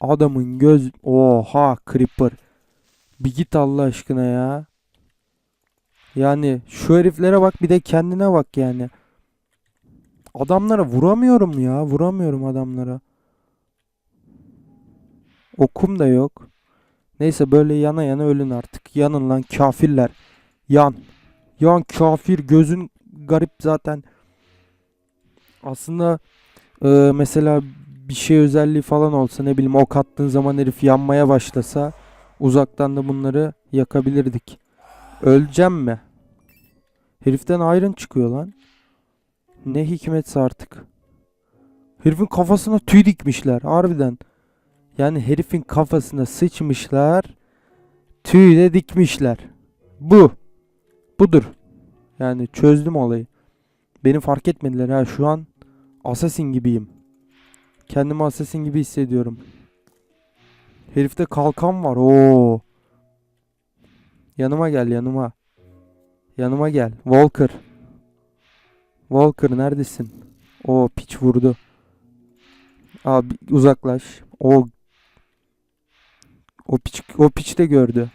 Adamın göz... Oha Creeper. Bir git Allah aşkına ya. Yani şu heriflere bak bir de kendine bak yani. Adamlara vuramıyorum ya. Vuramıyorum adamlara. Okum da yok. Neyse böyle yana yana ölün artık. Yanın lan kafirler. Yan. Yan kafir gözün garip zaten. Aslında e, mesela bir şey özelliği falan olsa ne bileyim ok attığın zaman herif yanmaya başlasa uzaktan da bunları yakabilirdik. Öleceğim mi? Heriften iron çıkıyor lan. Ne hikmetse artık. Herifin kafasına tüy dikmişler harbiden. Yani herifin kafasına sıçmışlar. Tüy de dikmişler. Bu. Budur. Yani çözdüm olayı. Beni fark etmediler ha şu an assassin gibiyim. Kendimi assassin gibi hissediyorum. Herifte kalkan var. Oo. Yanıma gel yanıma. Yanıma gel. Walker. Walker neredesin? O piç vurdu. Abi uzaklaş. O o piç o piç de gördü.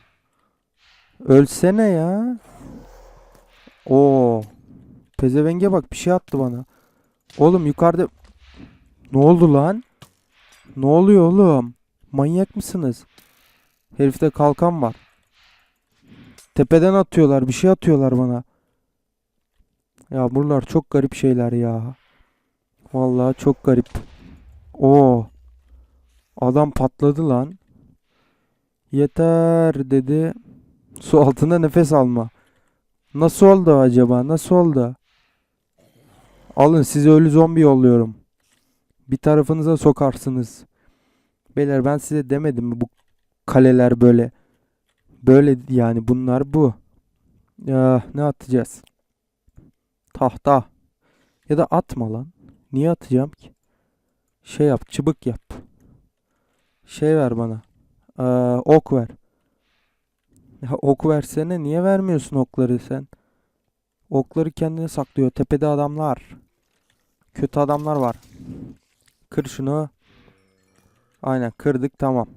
Ölsene ya. O pezevenge bak bir şey attı bana. Oğlum yukarıda ne oldu lan? Ne oluyor oğlum? Manyak mısınız? Herifte kalkan var. Tepeden atıyorlar, bir şey atıyorlar bana. Ya buralar çok garip şeyler ya. Vallahi çok garip. Oo. Adam patladı lan. Yeter dedi. Su altında nefes alma. Nasıl oldu acaba? Nasıl oldu? Alın size ölü zombi yolluyorum. Bir tarafınıza sokarsınız. Beyler ben size demedim mi bu kaleler böyle. Böyle yani bunlar bu. Ya ne atacağız? Tahta. Ya da atma lan. Niye atacağım ki? Şey yap, çıbık yap. Şey ver bana. Ee, ok ver. Ya ok versene niye vermiyorsun okları sen? Okları kendine saklıyor. Tepede adamlar. Kötü adamlar var. Kır şunu. Aynen kırdık tamam.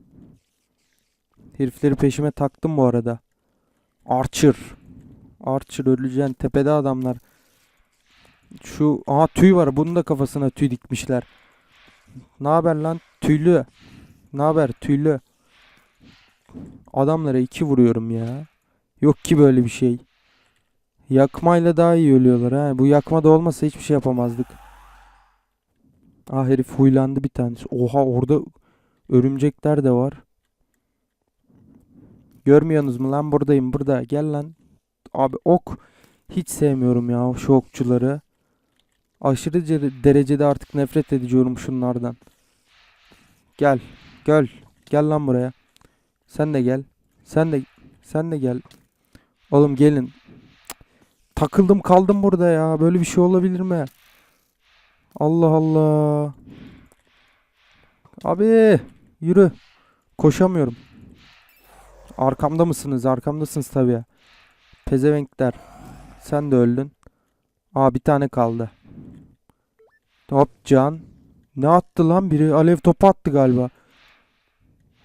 Herifleri peşime taktım bu arada. Archer. Archer öleceksin. Tepede adamlar. Şu aha tüy var. Bunun da kafasına tüy dikmişler. Ne haber lan? Tüylü. Ne haber? Tüylü. Adamlara iki vuruyorum ya. Yok ki böyle bir şey. Yakmayla daha iyi ölüyorlar ha. Bu yakma da olmasa hiçbir şey yapamazdık. Ah herif huylandı bir tanesi. Oha orada örümcekler de var. Görmüyorsunuz mu lan buradayım burada. Gel lan. Abi ok hiç sevmiyorum ya şu okçuları. Aşırı derecede artık nefret ediyorum şunlardan. Gel. Gel. Gel lan buraya. Sen de gel. Sen de sen de gel. Oğlum gelin. Takıldım kaldım burada ya. Böyle bir şey olabilir mi? Allah Allah. Abi yürü. Koşamıyorum. Arkamda mısınız? Arkamdasınız tabii. ya. Pezevenkler. Sen de öldün. Aa bir tane kaldı. Hop can. Ne attı lan biri? Alev topu attı galiba.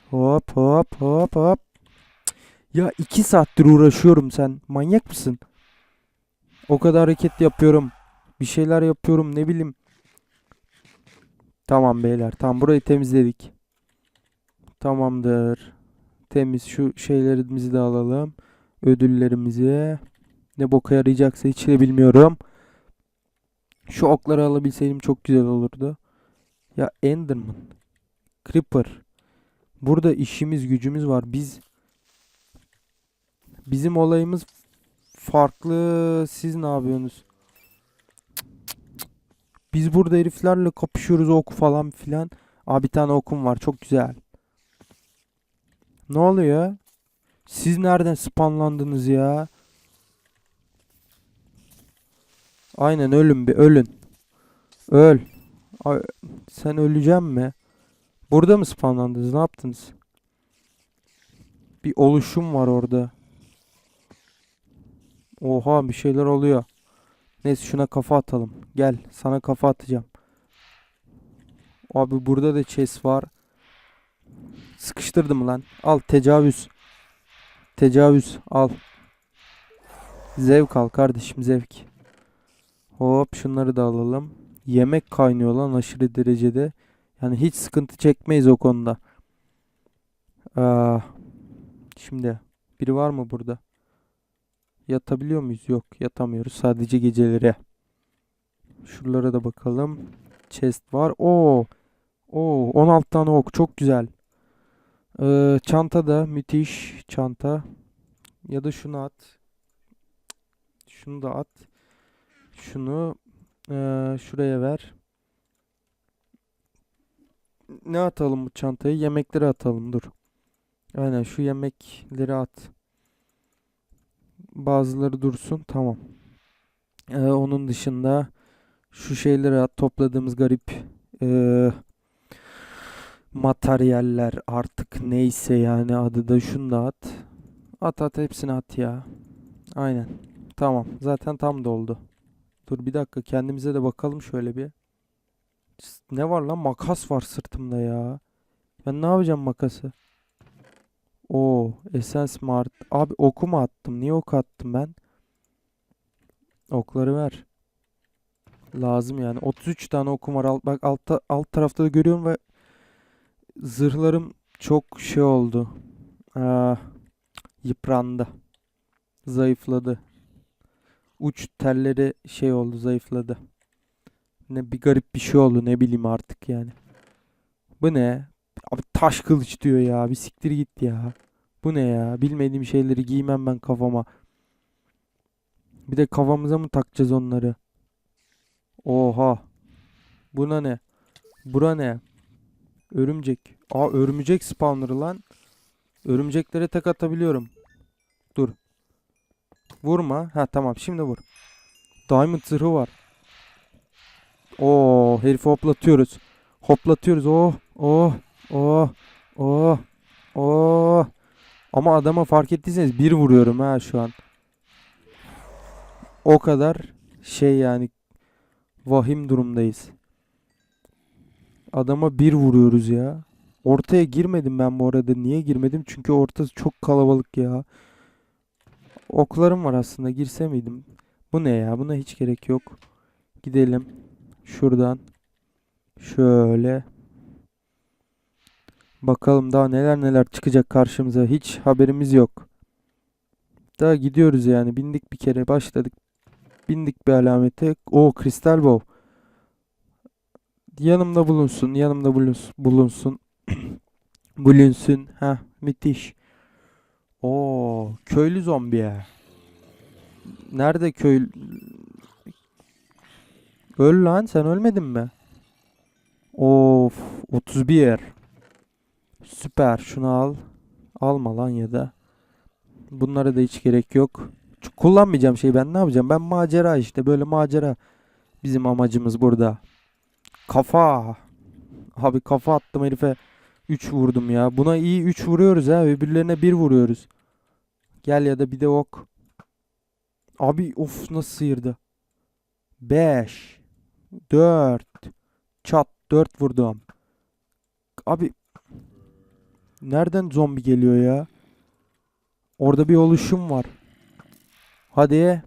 Hop hop hop hop. Ya iki saattir uğraşıyorum sen. Manyak mısın? O kadar hareket yapıyorum. Bir şeyler yapıyorum ne bileyim. Tamam beyler. Tam burayı temizledik. Tamamdır. Temiz şu şeylerimizi de alalım. Ödüllerimizi. Ne boka yarayacaksa hiç de bilmiyorum. Şu okları alabilseydim çok güzel olurdu. Ya Enderman. Creeper. Burada işimiz gücümüz var. Biz bizim olayımız farklı. Siz ne yapıyorsunuz? Biz burada heriflerle kapışıyoruz ok falan filan. Aa bir tane okum var. Çok güzel. Ne oluyor? Siz nereden spawnlandınız ya? Aynen ölün bir ölün. Öl. Ay, sen öleceğim mi? Burada mı spawnlandınız? Ne yaptınız? Bir oluşum var orada. Oha bir şeyler oluyor. Neyse şuna kafa atalım. Gel sana kafa atacağım. Abi burada da chest var. Sıkıştırdım lan. Al tecavüz. Tecavüz al. Zevk al kardeşim zevk. Hop şunları da alalım. Yemek kaynıyor lan aşırı derecede. Yani hiç sıkıntı çekmeyiz o konuda. Aa, şimdi biri var mı burada? Yatabiliyor muyuz? Yok yatamıyoruz. Sadece geceleri. Şuralara da bakalım. Chest var. Oo. Oo 16 tane ok. Çok güzel. Ee, çanta da müthiş çanta. Ya da şunu at. Şunu da at. Şunu eee, şuraya ver. Ne atalım bu çantayı? Yemekleri atalım. Dur. Aynen şu yemekleri at. Bazıları dursun. Tamam. Ee, onun dışında şu şeyleri at. Topladığımız garip eee, materyaller artık neyse yani adı da şunu da at. At at hepsini at ya. Aynen. Tamam. Zaten tam doldu. Dur bir dakika kendimize de bakalım şöyle bir. Ne var lan? Makas var sırtımda ya. Ben ne yapacağım makası? Oo, Essence Smart. Abi oku mu attım? Niye ok attım ben? Okları ver. Lazım yani. 33 tane okum var. Alt, bak altta, alt tarafta da görüyorum ve zırhlarım çok şey oldu. Aa, yıprandı. Zayıfladı. Uç telleri şey oldu, zayıfladı. Ne bir garip bir şey oldu ne bileyim artık yani. Bu ne? Abi taş kılıç diyor ya. Bir siktir git ya. Bu ne ya? Bilmediğim şeyleri giymem ben kafama. Bir de kafamıza mı takacağız onları? Oha. Buna ne? Bura ne? Örümcek. Aa örümcek spawner'ı lan. Örümceklere tek atabiliyorum. Dur. Vurma. Ha tamam şimdi vur. Diamond zırhı var. Oo herifi hoplatıyoruz. Hoplatıyoruz. Oh oh oh oh oh. Ama adama fark ettiyseniz bir vuruyorum ha şu an. O kadar şey yani vahim durumdayız. Adama bir vuruyoruz ya. Ortaya girmedim ben bu arada. Niye girmedim? Çünkü ortası çok kalabalık ya. Oklarım var aslında. Girse miydim? Bu ne ya? Buna hiç gerek yok. Gidelim. Şuradan. Şöyle. Bakalım daha neler neler çıkacak karşımıza. Hiç haberimiz yok. Daha gidiyoruz yani. Bindik bir kere. Başladık. Bindik bir alamete. O kristal bow. Yanımda bulunsun. Yanımda bulunsun. Bulunsun. bulunsun. Ha, müthiş. Oo, köylü zombiye. Nerede köy? Öl lan sen ölmedin mi? Of 31. Süper şunu al. Alma lan ya da. Bunlara da hiç gerek yok. Çünkü kullanmayacağım şey ben ne yapacağım? Ben macera işte böyle macera. Bizim amacımız burada. Kafa. Abi kafa attım herife. 3 vurdum ya. Buna iyi 3 vuruyoruz ha. Öbürlerine 1 vuruyoruz. Gel ya da bir de ok. Abi of nasıl sıyırdı. 5 4 Çat 4 vurdum. Abi nereden zombi geliyor ya? Orada bir oluşum var. Hadi.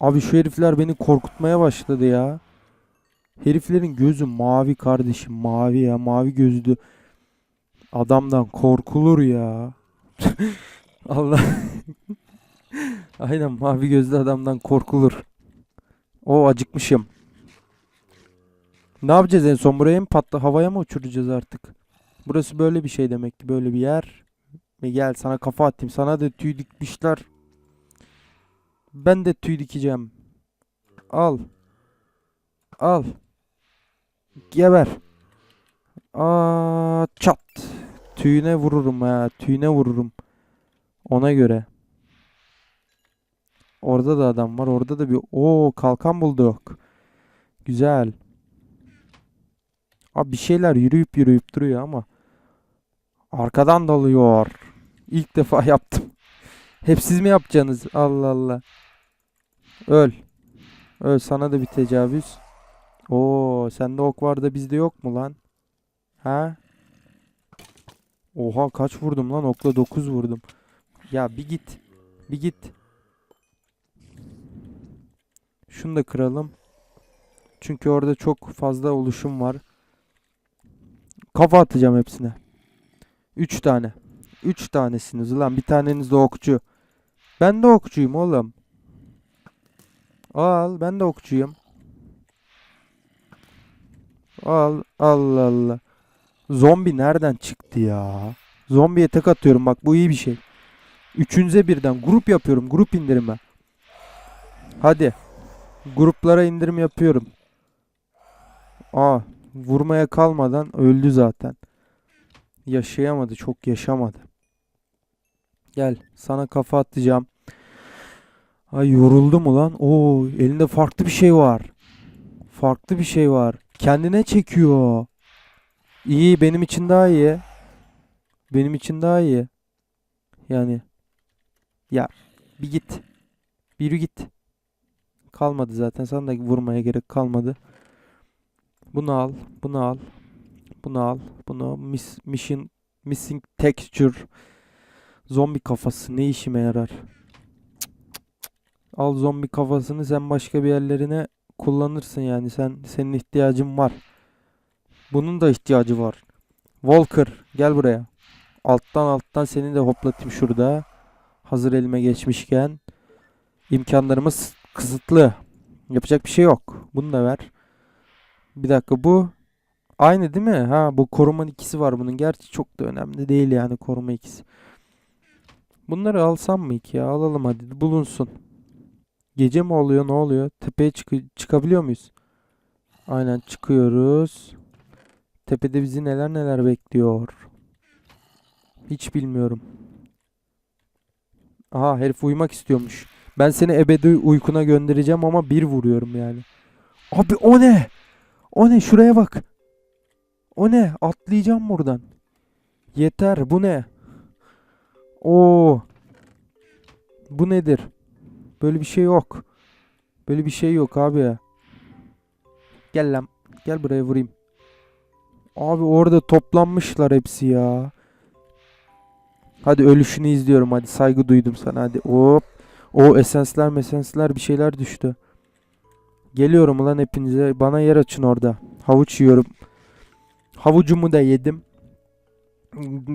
Abi şu herifler beni korkutmaya başladı ya. Heriflerin gözü mavi kardeşim. Mavi ya. Mavi gözlü. Adamdan korkulur ya. Allah. Aynen mavi gözlü adamdan korkulur. O acıkmışım. Ne yapacağız en son buraya mı patla havaya mı uçuracağız artık? Burası böyle bir şey demek ki böyle bir yer. Ve gel sana kafa atayım. Sana da tüy dikmişler. Ben de tüy dikeceğim. Al. Al. Geber. Aa, çat. Tüyüne vururum ha. Tüyüne vururum. Ona göre. Orada da adam var. Orada da bir o kalkan bulduk. Güzel. Abi bir şeyler yürüyüp yürüyüp duruyor ama arkadan dalıyor. İlk defa yaptım. Hep siz mi yapacaksınız? Allah Allah. Öl. Öl sana da bir tecavüz. Oo, sende ok var da bizde yok mu lan? Ha? Oha kaç vurdum lan? Okla 9 vurdum. Ya bir git. Bir git. Şunu da kıralım. Çünkü orada çok fazla oluşum var. Kafa atacağım hepsine. 3 tane. 3 tanesiniz ulan. Bir taneniz de okçu. Ben de okçuyum oğlum. Al ben de okçuyum. Al Allah Allah. Zombi nereden çıktı ya? Zombiye tek atıyorum bak bu iyi bir şey. Üçünüze birden grup yapıyorum. Grup indirme. Hadi. Gruplara indirim yapıyorum. Aa, vurmaya kalmadan öldü zaten. Yaşayamadı, çok yaşamadı. Gel, sana kafa atacağım. Ay yoruldu mu lan? Oo, elinde farklı bir şey var. Farklı bir şey var. Kendine çekiyor. İyi, benim için daha iyi. Benim için daha iyi. Yani ya bir git. Bir git. Kalmadı zaten. Sana da vurmaya gerek kalmadı. Bunu al. Bunu al. Bunu al. Bunu miss, mission missing texture zombi kafası ne işime yarar? Al zombi kafasını sen başka bir yerlerine kullanırsın yani. Sen senin ihtiyacın var. Bunun da ihtiyacı var. Walker gel buraya. Alttan alttan seni de hoplatayım şurada. Hazır elime geçmişken. İmkanlarımız kısıtlı. Yapacak bir şey yok. Bunu da ver. Bir dakika bu aynı değil mi? Ha bu koruma ikisi var bunun. Gerçi çok da önemli değil yani koruma ikisi. Bunları alsam mı ki ya? Alalım hadi bulunsun. Gece mi oluyor? Ne oluyor? Tepeye çıkı- çıkabiliyor muyuz? Aynen çıkıyoruz. Tepede bizi neler neler bekliyor. Hiç bilmiyorum. Aha herif uyumak istiyormuş. Ben seni ebedi uykuna göndereceğim ama bir vuruyorum yani. Abi o ne? O ne? Şuraya bak. O ne? Atlayacağım buradan. Yeter. Bu ne? Oo. Bu nedir? Böyle bir şey yok. Böyle bir şey yok abi ya. Gel lan. Gel buraya vurayım. Abi orada toplanmışlar hepsi ya. Hadi ölüşünü izliyorum hadi saygı duydum sana hadi hop. O esensler mesensler bir şeyler düştü. Geliyorum ulan hepinize bana yer açın orada. Havuç yiyorum. Havucumu da yedim.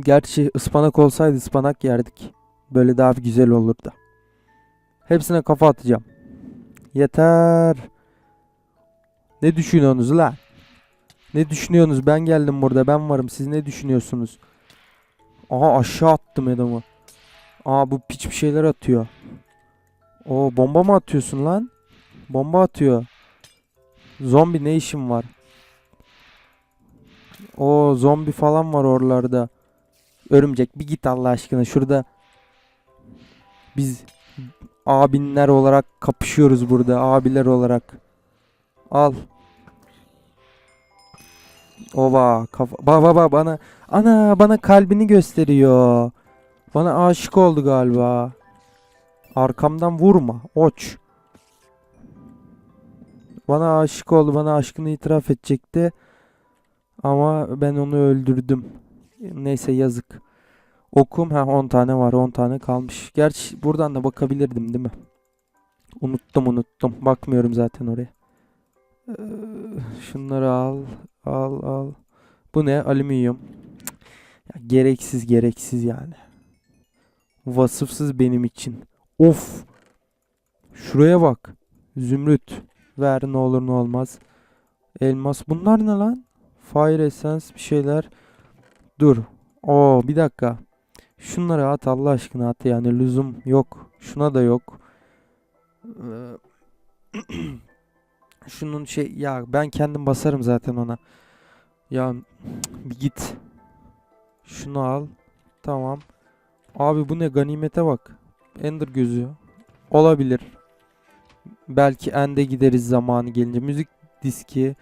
Gerçi ıspanak olsaydı ıspanak yerdik. Böyle daha güzel olurdu. Hepsine kafa atacağım. Yeter. Ne düşünüyorsunuz lan? Ne düşünüyorsunuz? Ben geldim burada. Ben varım. Siz ne düşünüyorsunuz? Aha aşağı attım adamı. Aa bu piç bir şeyler atıyor. O bomba mı atıyorsun lan? Bomba atıyor. Zombi ne işin var? O zombi falan var oralarda. Örümcek bir git Allah aşkına. Şurada biz abinler olarak kapışıyoruz burada. Abiler olarak. Al. Ova kafa. Ba ba ba bana ana bana kalbini gösteriyor. Bana aşık oldu galiba. Arkamdan vurma. Oç. Bana aşık oldu. Bana aşkını itiraf edecekti. Ama ben onu öldürdüm. Neyse yazık. Okum ha 10 tane var. 10 tane kalmış. Gerçi buradan da bakabilirdim değil mi? Unuttum unuttum. Bakmıyorum zaten oraya. Ee, Şunları al. Al al. Bu ne? Alüminyum. Ya, gereksiz gereksiz yani. Vasıfsız benim için. Of. Şuraya bak. Zümrüt. Ver ne olur ne olmaz. Elmas. Bunlar ne lan? Fire Essence bir şeyler. Dur. Oo bir dakika. Şunları at Allah aşkına at yani lüzum yok. Şuna da yok. Ee, Şunun şey ya ben kendim basarım zaten ona. Ya bir git. Şunu al. Tamam. Abi bu ne ganimete bak. Ender gözü. Olabilir. Belki ende gideriz zamanı gelince. Müzik diski.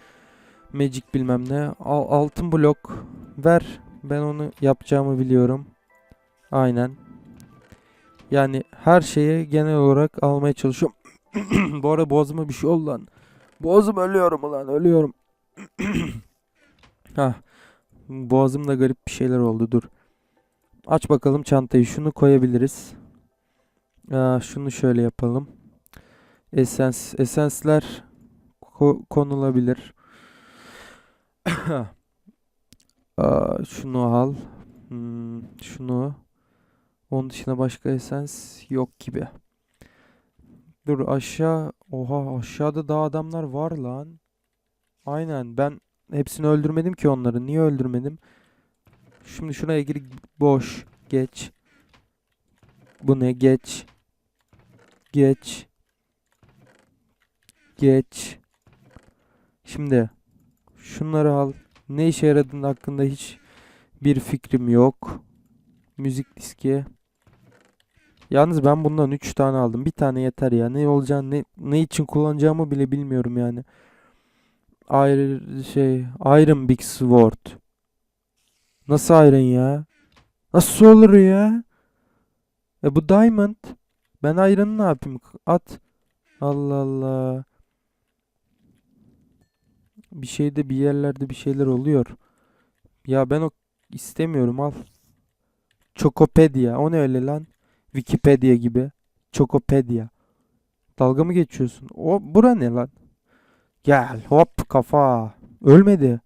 Magic bilmem ne. Al, altın blok. Ver. Ben onu yapacağımı biliyorum. Aynen. Yani her şeyi genel olarak almaya çalışıyorum. Bu arada boğazıma bir şey oldu lan. Boğazım ölüyorum ulan ölüyorum. ha. Boğazımda garip bir şeyler oldu dur. Aç bakalım çantayı. Şunu koyabiliriz. Aa, şunu şöyle yapalım. Esens, esensler ko- konulabilir. Aa, şunu al. Hmm, şunu. Onun dışında başka esens yok gibi. Dur aşağı. Oha aşağıda daha adamlar var lan. Aynen ben hepsini öldürmedim ki onları. Niye öldürmedim? Şimdi şuraya gir boş. Geç. Bu ne? Geç. Geç. Geç. Şimdi şunları al. Ne işe yaradığında hakkında hiç bir fikrim yok. Müzik diski. Yalnız ben bundan 3 tane aldım. Bir tane yeter ya. Ne olacağını ne, ne için kullanacağımı bile bilmiyorum yani. Ayrı şey Iron Big Sword. Nasıl Iron ya? Nasıl olur ya? E bu Diamond. Ben Iron'ı ne yapayım? At. Allah Allah. Bir şeyde bir yerlerde bir şeyler oluyor. Ya ben o istemiyorum al. Çokopedia. O ne öyle lan? Wikipedia gibi. Çokopedia. Dalga mı geçiyorsun? O bura ne lan? Gel hop kafa. Ölmedi.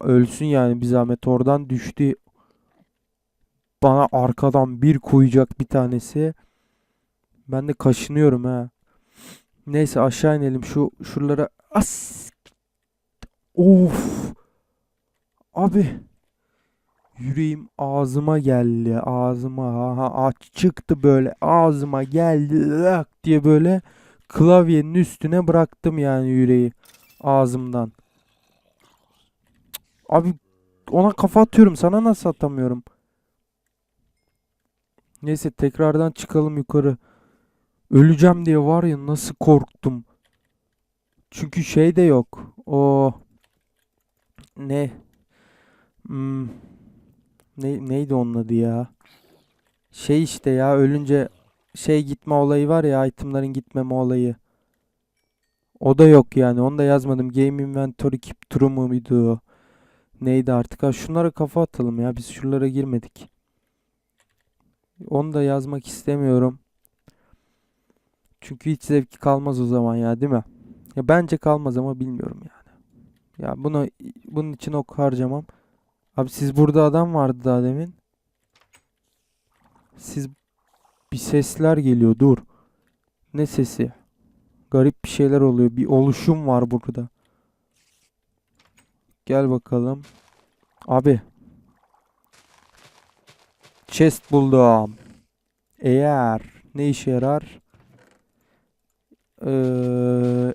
Ölsün yani bir zahmet oradan düştü. Bana arkadan bir koyacak bir tanesi. Ben de kaşınıyorum ha. Neyse aşağı inelim şu şuralara. As. Of. Abi. Yüreğim ağzıma geldi. Ağzıma ha, aç çıktı böyle. Ağzıma geldi. lak diye böyle klavyenin üstüne bıraktım yani yüreği ağzımdan. Abi ona kafa atıyorum. Sana nasıl atamıyorum? Neyse tekrardan çıkalım yukarı. Öleceğim diye var ya nasıl korktum. Çünkü şey de yok. O ne? Hmm, ne neydi onun adı ya? Şey işte ya ölünce şey gitme olayı var ya itemların gitmeme olayı. O da yok yani. Onu da yazmadım. Game Inventory Keep True mu muydu? Neydi artık? Ha şunlara kafa atalım ya. Biz şuralara girmedik. Onu da yazmak istemiyorum. Çünkü hiç zevki kalmaz o zaman ya, değil mi? Ya bence kalmaz ama bilmiyorum yani. Ya bunu bunun için ok harcamam. Abi siz burada adam vardı daha demin. Siz bir sesler geliyor. Dur. Ne sesi? Garip bir şeyler oluyor. Bir oluşum var burada. Gel bakalım. Abi. Chest buldum. Eğer ne işe yarar? Ee,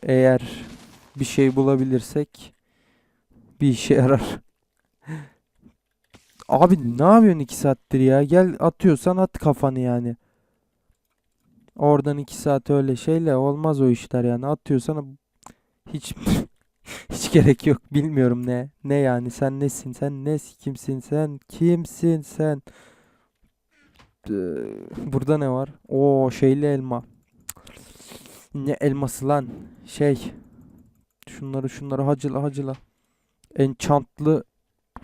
eğer bir şey bulabilirsek bir işe yarar. Abi ne yapıyorsun iki saattir ya? Gel atıyorsan at kafanı yani. Oradan iki saat öyle şeyle olmaz o işler yani. Atıyorsan hiç hiç gerek yok. Bilmiyorum ne. Ne yani sen nesin? Sen ne kimsin sen? Kimsin sen? Ee, Burada ne var? Oo şeyli elma. Ne elması lan? Şey. Şunları şunları hacıla hacıla. Enchantlı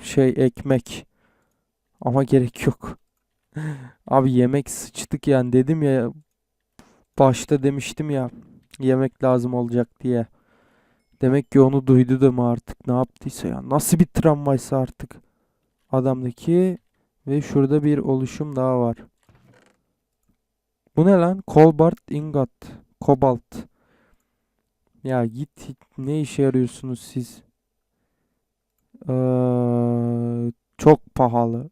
şey ekmek. Ama gerek yok. Abi yemek sıçtık yani dedim ya. Başta demiştim ya. Yemek lazım olacak diye. Demek ki onu duydu da mı artık ne yaptıysa ya. Nasıl bir travmaysa artık. Adamdaki ve şurada bir oluşum daha var. Bu ne lan? Cobalt ingot. Kobalt. Ya git ne işe yarıyorsunuz siz? Ee, çok pahalı.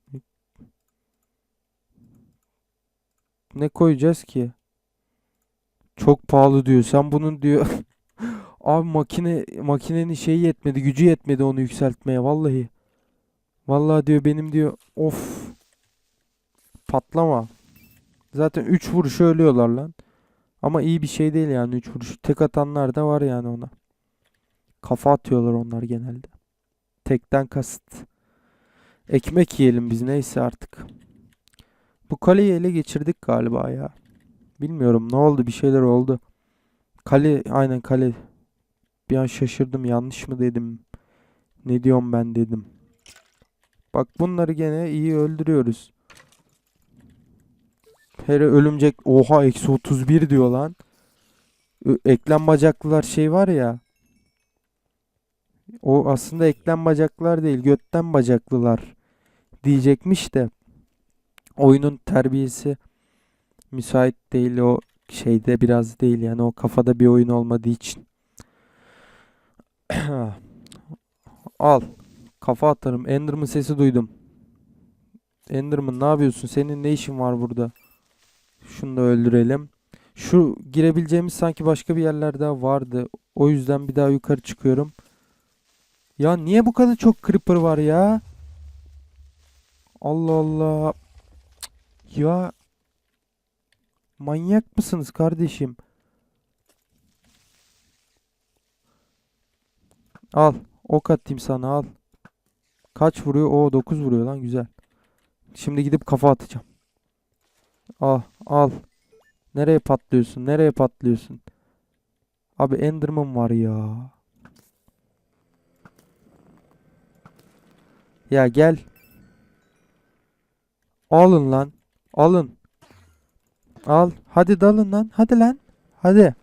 Ne koyacağız ki? Çok pahalı diyor. Sen bunun diyor. Abi makine makinenin şeyi yetmedi, gücü yetmedi onu yükseltmeye vallahi. Vallahi diyor benim diyor. Of. Patlama. Zaten 3 vuruşa ölüyorlar lan. Ama iyi bir şey değil yani 3 vuruş. Tek atanlar da var yani ona. Kafa atıyorlar onlar genelde. Tekten kasıt. Ekmek yiyelim biz neyse artık. Bu kaleyi ele geçirdik galiba ya. Bilmiyorum ne oldu bir şeyler oldu. Kale aynen kale. Bir an şaşırdım yanlış mı dedim. Ne diyorum ben dedim. Bak bunları gene iyi öldürüyoruz. Hele ölümcek oha eksi 31 diyor lan. Eklem bacaklılar şey var ya. O aslında eklem bacaklılar değil götten bacaklılar diyecekmiş de. Oyunun terbiyesi müsait değil o şeyde biraz değil yani o kafada bir oyun olmadığı için. Al. Kafa atarım. Enderman sesi duydum. Enderman ne yapıyorsun? Senin ne işin var burada? Şunu da öldürelim. Şu girebileceğimiz sanki başka bir yerler daha vardı. O yüzden bir daha yukarı çıkıyorum. Ya niye bu kadar çok creeper var ya? Allah Allah. Ya manyak mısınız kardeşim? Al. Ok atayım sana al. Kaç vuruyor? Oo 9 vuruyor lan güzel. Şimdi gidip kafa atacağım. Al al. Nereye patlıyorsun? Nereye patlıyorsun? Abi Enderman var ya. Ya gel. Alın lan. Alın. Al. Hadi dalın lan. Hadi lan. Hadi.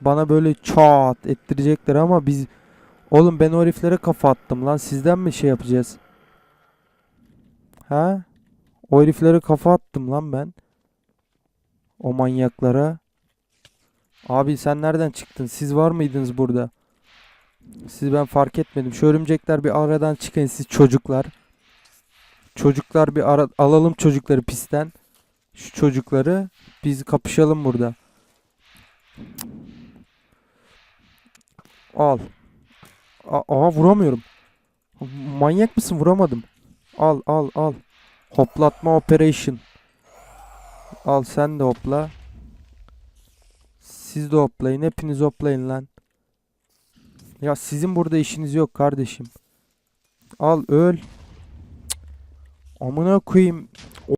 Bana böyle çat ettirecekler ama biz Oğlum ben o kafa attım lan. Sizden mi şey yapacağız? Ha? O heriflere kafa attım lan ben. O manyaklara. Abi sen nereden çıktın? Siz var mıydınız burada? Siz ben fark etmedim. Şu örümcekler bir aradan çıkın siz çocuklar. Çocuklar bir ara alalım çocukları pisten. Şu çocukları biz kapışalım burada. Al. A- Aha vuramıyorum. Manyak mısın? Vuramadım. Al al al. Hoplatma operation. Al sen de hopla. Siz de hoplayın. Hepiniz hoplayın lan. Ya sizin burada işiniz yok kardeşim. Al öl. Cık. Amına koyayım.